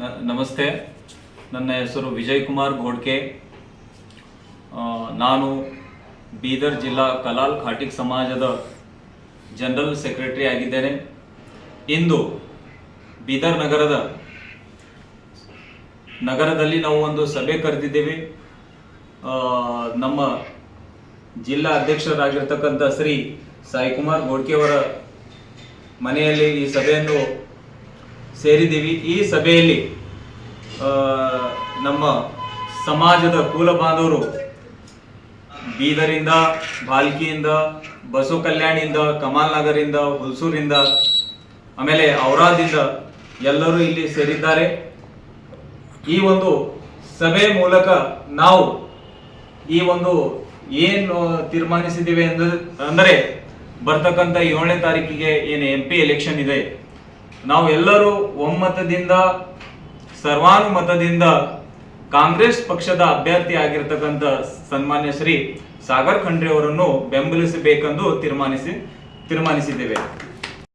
ನಮಸ್ತೆ. ನನ್ನ ಹೆಸರು ವಿಜಯ್ ಕುಮಾರ್ ಗೋಡ್ಕೆ ನಾನು ಬೀದರ್ ಜಿಲ್ಲಾ ಕಲಾಲ್ ಖಾಟಿಕ್ ಸಮಾಜದ ಜನರಲ್ ಸೆಕ್ರೆಟರಿ ಆಗಿದ್ದೇನೆ. ಇಂದು ಬೀದರ್ ನಗರದ ನಗರದಲ್ಲಿ ನಾವು ಒಂದು ಸಭೆ ಕರೆದಿದ್ದೇವೆ. ನಮ್ಮ ಜಿಲ್ಲಾ ಅಧ್ಯಕ್ಷರಾಗಿರ್ತಕ್ಕಂಥ ಶ್ರೀ ಸಾಯಿಕುಮಾರ್ ಗೋಡ್ಕೆಯವರ ಮನೆಯಲ್ಲಿ ಈ ಸಭೆಯನ್ನು ಸೇರಿದ್ದೀವಿ. ಈ ಸಭೆಯಲ್ಲಿ ನಮ್ಮ ಸಮಾಜದ ಕುಲ ಬಾಂಧವರು ಬೀದರಿಂದ, ಬಾಲ್ಕಿಯಿಂದ, ಬಸವ ಕಲ್ಯಾಣಿಯಿಂದ, ಕಮಾಲ್ ನಗರಿಂದ, ಹುಲ್ಸೂರಿಂದ, ಆಮೇಲೆ ಔರಾದಿಂದ ಎಲ್ಲರೂ ಇಲ್ಲಿ ಸೇರಿದ್ದಾರೆ. ಈ ಒಂದು ಸಭೆ ಮೂಲಕ ನಾವು ಈ ಒಂದು ಏನು ತೀರ್ಮಾನಿಸಿದ್ದೀವಿ ಅಂದರೆ ಬರ್ತಕ್ಕಂಥ ಏಳನೇ ತಾರೀಕಿಗೆ ಏನು ಎಂ ಪಿ ಎಲೆಕ್ಷನ್ ಇದೆ. ನಾವು ಎಲ್ಲರೂ ಒಮ್ಮತದಿಂದ, ಸರ್ವಾನುಮತದಿಂದ ಕಾಂಗ್ರೆಸ್ ಪಕ್ಷದ ಅಭ್ಯರ್ಥಿ ಸನ್ಮಾನ್ಯ ಶ್ರೀ ಸಾಗರ್ ಖಂಡ್ರೆ ಅವರನ್ನು ಬೆಂಬಲಿಸಬೇಕೆಂದು ತೀರ್ಮಾನಿಸಿ, ತೀರ್ಮಾನಿಸಿದ್ದೇವೆ.